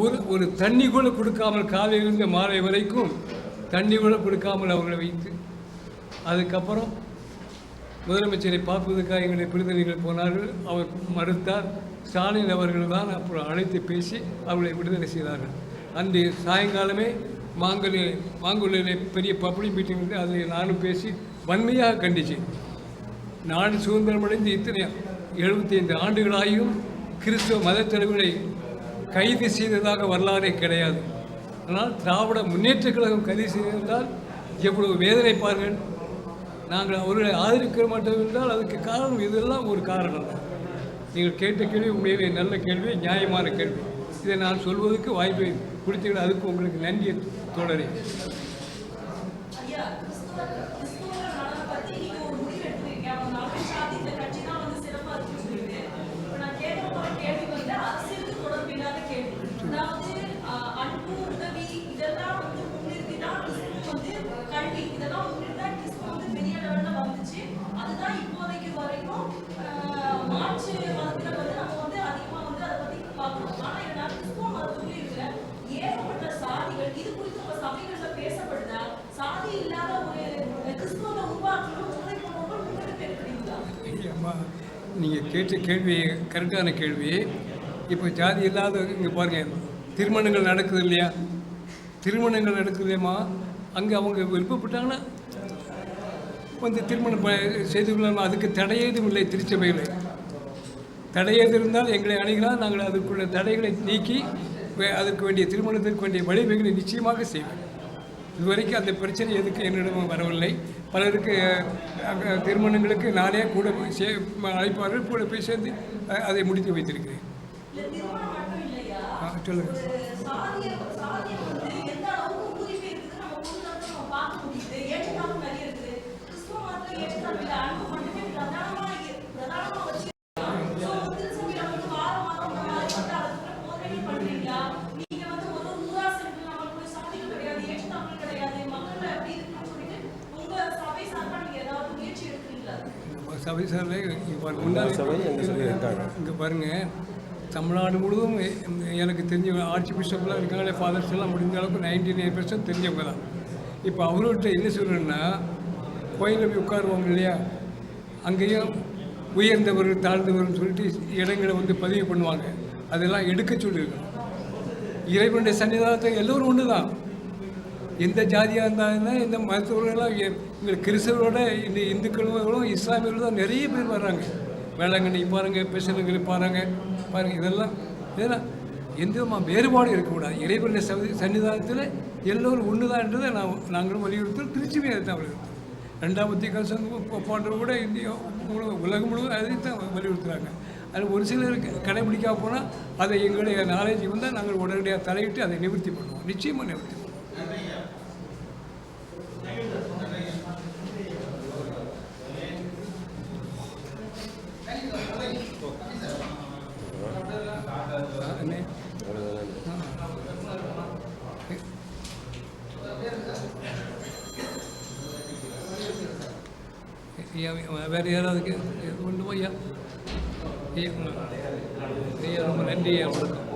ஒரு ஒரு தண்ணி கூட கொடுக்காமல் காலையிலிருந்து மாலை வரைக்கும் தண்ணி கூட கொடுக்காமல் அவர்களை வைத்து அதுக்கப்புறம் முதலமைச்சரை பார்ப்பதற்காக எங்களுடைய பிரதிநிதிகள் போனார்கள். அவர் மறுத்தார். ஸ்டாலின் அவர்கள் தான் அப்புறம் அழைத்து பேசி அவர்களை விடுதலை செய்தார்கள். அன்று சாயங்காலமே மாங்கல் மாங்குள்ளிலே பெரிய பப்ளிக் மீட்டிங் இருந்து அதில் நானும் பேசி வன்மையாக கண்டிச்சேன் நாடு சுதந்திரமடைந்து இத்தனை எழுபத்தி ஐந்து ஆண்டுகளாகியும் கிறிஸ்துவ மதத் தலைவர்களை கைது செய்ததாக வரலாறே கிடையாது. ஆனால் திராவிட முன்னேற்றக் கழகம் கைது செய்திருந்தால் எவ்வளவு வேதனை பாருங்கள். நாங்கள் அவர்களை ஆதரிக்க மாட்டோம் என்றால் அதுக்கு காரணம் இதெல்லாம் ஒரு காரணம். தான் நீங்கள் கேட்ட கேள்வி உண்மையிலே நல்ல கேள்வி நியாயமான கேள்வி. இதை நான் சொல்வதற்கு வாய்ப்பை கொடுத்தீர்கள். அதுக்கு உங்களுக்கு நன்றி தொடரேன் ஐயா, கிறிஸ்துவ- கிறிஸ்துவ நலனை பத்தி நீங்க ஒரு முடிவு எடுத்திருக்கீங்க. அவங்க நலன் சார்ந்து இந்த கட்சி தான் வந்து சிறப்பா இருக்குன்னு சொல்லிட்டு. இப்ப நான் கேட்க போற கேள்வி வந்து அரசியலுக்கு தொடர்பு இல்லாத கேள்வி. அதாவது, அஹ், அன்பு, உதவி இதெல்லாம் வந்து முன்னிறுத்தி தான் கிறிஸ்துவம் வந்து கல்வி இதெல்லாம் முன்னிறுத்தி தான் கிறிஸ்துவம் வந்து பெரிய லெவல்ல வந்துச்சு. அதுதான் இப்போதைக்கு வரைக்கும் அஹ், மாற்று மதத்துல வந்து நம்ம வந்து அதிகமா வந்து அதை பத்தி பார்க்கிறோம். ஆனா என்னன்னா கிறிஸ்துவ மதத்துக்குள்ள இருக்கிற ஏகப்பட்ட சாதிகள் இது குறித்து உங்க சபைகள்ல பேசப்படுதா சாதி இல்லாத ஒரு கிறிஸ்துவத்தை உருவாக்கணும் உங்களை போன்றவர்கள் முன்னெடுப்பு எடுக்கிறீங்களா அம்மா நீங்கள் கேட்ட கேள்வி கரெக்டான கேள்வி. இப்போ ஜாதி இல்லாத இங்கே பாருங்கள் திருமணங்கள் நடக்குது இல்லையா? திருமணங்கள் நடக்குது அங்கே அவங்க விருப்பப்பட்டாங்கன்னா வந்து திருமணம் செய்து கொள்ளலாம். அதுக்கு தடையேதும் இல்லை திருச்சபையில். தடையேது இருந்தால் எங்களை அணுகினால் நாங்கள் அதுக்குள்ள தடைகளை நீக்கி வே- அதற்கு வேண்டிய திருமணத்திற்கு வேண்டிய வழிவகைகளை நிச்சயமாக செய்வோம் இதுவரைக்கும் அந்த பிரச்சனை எதுக்கு என்னிடம் வரவில்லை. பலருக்கு திருமணங்களுக்கு நானே கூட போய் சே அழைப்பார்கள் கூட போய் சேர்ந்து அதை முடித்து வைத்திருக்கிறேன். இல்ல திருமணம் மட்டும் இல்லையா? ஆ, சொல்லுங்க. ஒரு சாதிய சாதியம் வந்து எந்த அளவுக்கு உரிமை இருக்குது நம்ம பொதுநலத்தை நம்ம பார்க்க முடியுது. ஏற்றத்தாழ்வு சபை சார்பில் இப்போ முன்னாள் சபை எங்கள் சபை இருக்காங்க? இங்கே பாருங்கள் தமிழ்நாடு முழுவதும் எனக்கு தெரிஞ்ச ஆர்ச்சி பிஷப்லாம் இருக்காங்களே ஃபாதர்ஸ் எல்லாம் முடிஞ்ச அளவுக்கு நைன்டி நைன் பர்சன்ட் தெரிஞ்சவங்க தான். இப்போ அவர்கிட்ட என்ன சொல்கிறேன்னா கோயிலில் போய் உட்காருவாங்க இல்லையா? அங்கேயும் உயர்ந்தவர் தாழ்ந்தவர்னு சொல்லிட்டு இடங்களை வந்து பதிவு பண்ணுவாங்க. அதெல்லாம் எடுக்க சொல்லியிருக்கணும் இறைவனுடைய சன்னிதானத்தை எல்லோரும் ஒன்று தான் எந்த ஜாதியாக இருந்தாங்கன்னா இந்த மருத்துவர்களெல்லாம் எங்களுக்கு கிறிஸ்தவரோட இந்த இந்துக்களும் இஸ்லாமியர்களும் தான் நிறைய பேர் வர்றாங்க. வேளாங்கண்ணி பாருங்கள் பெசலுங்களை பாருங்க பாருங்கள் இதெல்லாம் இதெல்லாம் எந்த விதமான வேறுபாடும் இருக்கக்கூடாது. இறைவனுடைய சவி சன்னிதானத்தில் எல்லோரும் ஒன்று தான்ன்றதை நான் நாங்களும் வலியுறுத்தல் திருச்சியுமே அதை தான் வலியுறுத்தோம் ரெண்டாம் பத்திரிகை சங்கம் போ- கூட இந்தியா முழு- உலகம் முழுவதும் அதை தான் வலியுறுத்துறாங்க. அது ஒரு சிலர் கடைபிடிக்காம போனால் அதை எங்களுடைய நாலேஜ் வந்தால் நாங்கள் உடனடியாக தலையிட்டு அதை நிவர்த்தி பண்ணுவோம். நிச்சயமாக நிவர்த்தி பண்ணுவோம் அண்ணே ஐயா, வேறு யாராவது கே- கொண்டு போய்யா ஐயா ஐயா ரொம்ப நன்றி ஐயா உங்களுக்கு